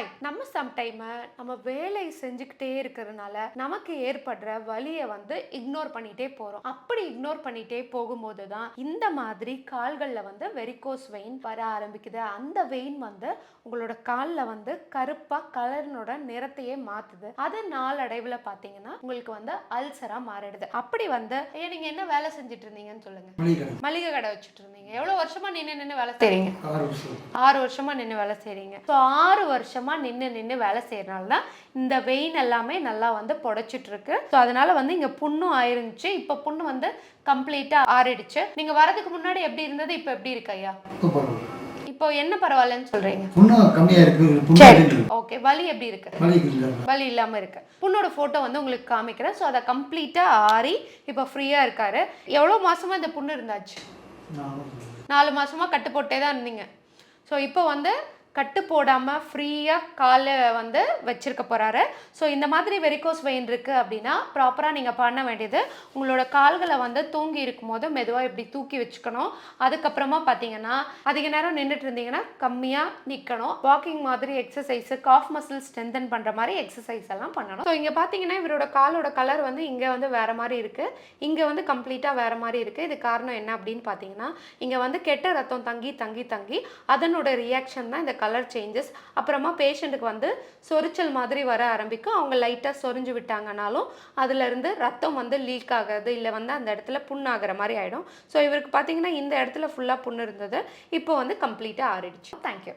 Hi நம்ம sometime நம்ம வேலை செஞ்சுக்கிட்டே இருக்கிறதுனால நமக்கு ஏற்படுற வலியை வந்து இக்னோர் பண்ணிட்டே போறோம். அப்படி இக்னோர் பண்ணிட்டே போகும்போது தான் இந்த மாதிரி கால்களில் வந்து வெரிகோஸ் வெயின் வர ஆரம்பிக்குது. அந்த வெயின் வந்து உங்களோட காலில் வந்து கருப்பாக கலர்னோட நிறத்தையே மாத்துது. அது நாளடைவில் பார்த்தீங்கன்னா உங்களுக்கு வந்து அல்சரா மாறிடுது. அப்படி வந்து நீங்க என்ன வேலை செஞ்சுட்டு இருந்தீங்கன்னு சொல்லுங்க. மளிகை கடை. வச்சுட்டு இருந்தீங்க எவ்வளவு வருஷமா நின்று நின்று வேலை செய்றீங்க? ஆறு வருஷம். வருஷமா நின்று வேலை செய்றீங்க. ஸோ ஆறு வருஷமா நின்று நின்று வேலை செய்யறனால தான் இந்த வெயின் எல்லாமே நல்லா வந்து புடைச்சிட்டு இருக்கு ஸோ அதனால வந்து இங்க புண்ணும் ஆயிருந்துச்சு. இப்போ புண்ணு வந்து கம்ப்ளீட்டா ஆறிடுச்சு. நீங்க வரதுக்கு முன்னாடி எப்படி இருந்தது? இப்போ எப்படி இருக்கு ஐயா? இப்போ என்ன பரவாயில்லன்னு சொல்றீங்க? புண்ணு அதிகம் இருக்கு ஓகே. வலி எப்படி இருக்கு? வலி இல்லாம இருக்கு. புண்ணோட போட்டோ வந்து உங்களுக்கு காமிக்கிறேன். ஸோ அதை கம்ப்ளீட்டா ஆறி இப்போ ஃப்ரீயா இருக்காரு. எவ்வளோ மாசமா இந்த புண்ணு இருந்தாச்சு? நாலு மாசமா கட்டு போட்டே தான் இருந்தீங்க. ஸோ இப்போ வந்து கட்டு போடாமல் ஃப்ரீயாக காலை வந்து வச்சிருக்க போகிறாரு ஸோ இந்த மாதிரி வெரிகோஸ் வெயின் இருக்குது அப்படின்னா ப்ராப்பராக நீங்கள் பண்ண வேண்டியது உங்களோட கால்களை வந்து தூங்கி இருக்கும்போது மெதுவாக இப்படி தூக்கி வச்சுக்கணும். அதுக்கப்புறமா பார்த்தீங்கன்னா அதிக நேரம் நின்றுட்டு இருந்தீங்கன்னா கம்மியாக நிற்கணும் வாக்கிங் மாதிரி எக்ஸசைஸு காஃப் மசில் ஸ்ட்ரென்தன் பண்ணுற மாதிரி எக்ஸசைஸ் எல்லாம் பண்ணணும். ஸோ இங்கே பார்த்தீங்கன்னா இவரோட காலோட கலர் வந்து இங்கே வந்து வேறு மாதிரி இருக்குது இங்கே வந்து கம்ப்ளீட்டாக வேறு மாதிரி இருக்குது இது காரணம் என்ன அப்படின்னு பார்த்தீங்கன்னா இங்கே வந்து கெட்ட ரத்தம் தங்கி தங்கி தங்கி அதனோட ரியாக்ஷன் தான் இந்த கலர் சேஞ்சஸ் அப்புறமா பேஷண்ட்டுக்கு வந்து சொரிச்சல் மாதிரி வர ஆரம்பிக்கும் அவங்க லைட்டாக சொரிஞ்சு விட்டாங்கனாலும் அதுலேருந்து ரத்தம் வந்து லீக் ஆகிறது இல்லை வந்து அந்த இடத்துல புண்ணாகிற மாதிரி ஆகிடும் ஸோ இவருக்கு பார்த்தீங்கன்னா இந்த இடத்துல ஃபுல்லாக புண்ணு இருந்தது. இப்போ வந்து கம்ப்ளீட்டாக ஆறிடுச்சு. தேங்க்யூ